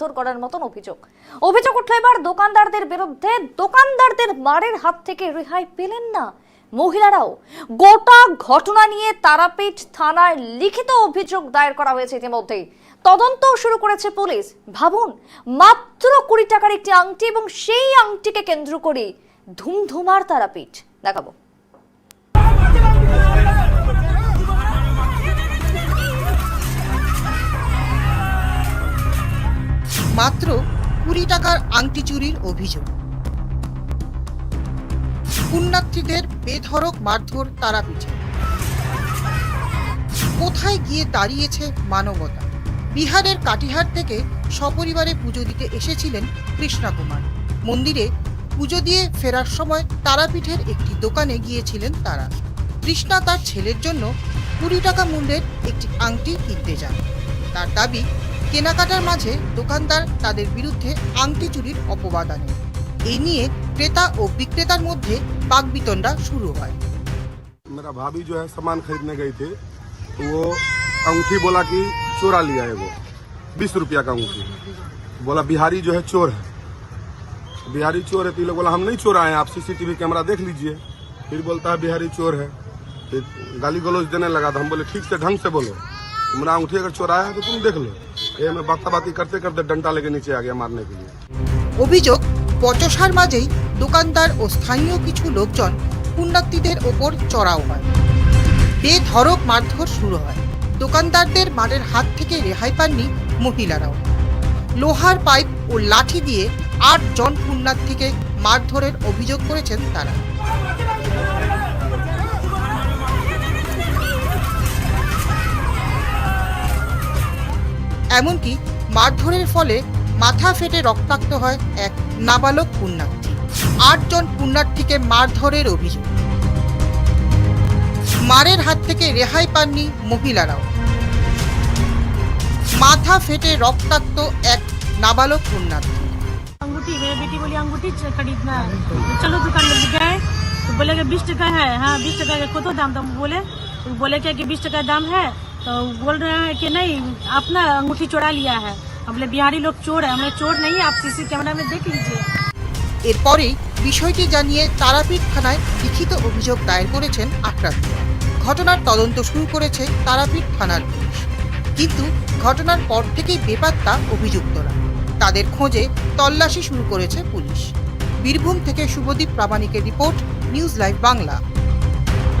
মারধর করার মতন অভিযোগ। অভিযোগ উঠল এবার দোকানদারদের বিরুদ্ধে। দোকানদারদের মারের হাত থেকে রেহাই পেলেন না মহিলারাও। গোটা ঘটনা নিয়ে তারাপীঠ থানায় লিখিত অভিযোগ দায়ের করা হয়েছে ইতিমধ্যেই। তদন্ত শুরু করেছে পুলিশ। ভাবুন, মাত্র কুড়ি টাকার একটি আংটি এবং সেই আংটিকে কেন্দ্র করে ধুমধুমার তারাপীঠ। দেখাবো। মাত্র কুড়ি টাকার আংটি চুরির অভিযোগ। পুণ্যার্থীদের বেধড়ক মারধর তারাপীঠে। কোথায় গিয়ে দাঁড়িয়েছে মানবতা? বিহারের কাটিহার থেকে সপরিবারে পুজো দিতে এসেছিলেন কৃষ্ণা কুমার মন্দিরে পুজো দিয়ে ফেরার সময় তারাপীঠের একটি দোকানে গিয়েছিলেন তারা। কৃষ্ণা তার ছেলের জন্য কুড়ি টাকা মূল্যের একটি আংটি কিনতে যান। তার দাবি কেনাকাটার মাঝে দোকানদার তাদের বিরুদ্ধে আংটি চুরির অপবাদ আনে এই নিয়ে ক্রেতা ও বিক্রেতার মধ্যে বাগবিতণ্ডা শুরু হয় मेरा भाभी जो है सामान खरीदने गई थी तो वो अंगूठी बोला कि चोरा लिया है वो बीस रुपया का अंगूठी बोला बिहारी जो है चोर है बिहारी चोर है तो ये लोग बोला हम नहीं चोराए हैं आप सीसीटीवी कैमरा देख लीजिए फिर बोलता है बिहारी चोर है फिर गाली गलौज देने लगा तो हम बोले ठीक से ढंग से बोलो तुम्हारा अंगूठी अगर चोराया है तो तुम देख लो ये मैं बाता बाती करते करते डंडा लेके नीचे आ गया मारने के लिए অভিযোগ বচসার মাঝেই দোকানদার ও স্থানীয় কিছু লোকজন পুণ্যার্থীদের ওপর চড়াও হয় বেধড়ক মারধর শুরু হয় দোকানদারদের মারের হাত থেকে রেহাই পাননি মহিলারাও লোহার পাইপ ও লাঠি দিয়ে আট জন পুণ্যার্থীকে মারধরের অভিযোগ করেছেন তারা এমনকি মারধরের ফলে মাথা ফেটে রক্তাক্ত হয় এক নাবালক পুণ্যার্থী আটজন পুণ্যার্থীকে মারধরের অভিযোগ মারের হাত থেকে রেহাই পাননি মহিলারাও মাথা ফেটে রক্তাক্ত এক নাবালক পুণ্যার্থী अंगूठी मेरी बेटी बोली अंगूठी च- खरीदना है तो चलो दुकान में गए तो बोले कि बीस टका है हाँ बीस टका का कतो दाम तो हम बोले तो बोले क्या कि बीस टका दाम है तो बोल रहे हैं कि नहीं अपना अंगूठी चोरा लिया है हम बोले बिहारी लोग चोर है हमने चोर नहीं आप सीसी कैमरा में देख लीजिए এরপরেই বিষয়টি জানিয়ে তারাপীঠ থানায় লিখিত অভিযোগ দায়ের করেছেন আক্রান্ত ঘটনার তদন্ত শুরু করেছে তারাপীঠ থানার পুলিশ কিন্তু ঘটনার পর থেকেই বেপাত্তা অভিযুক্তরা তাদের খোঁজে তল্লাশি শুরু করেছে পুলিশ বীরভূম থেকে শুভদীপ প্রামাণিকের রিপোর্ট নিউজ লাইভ বাংলা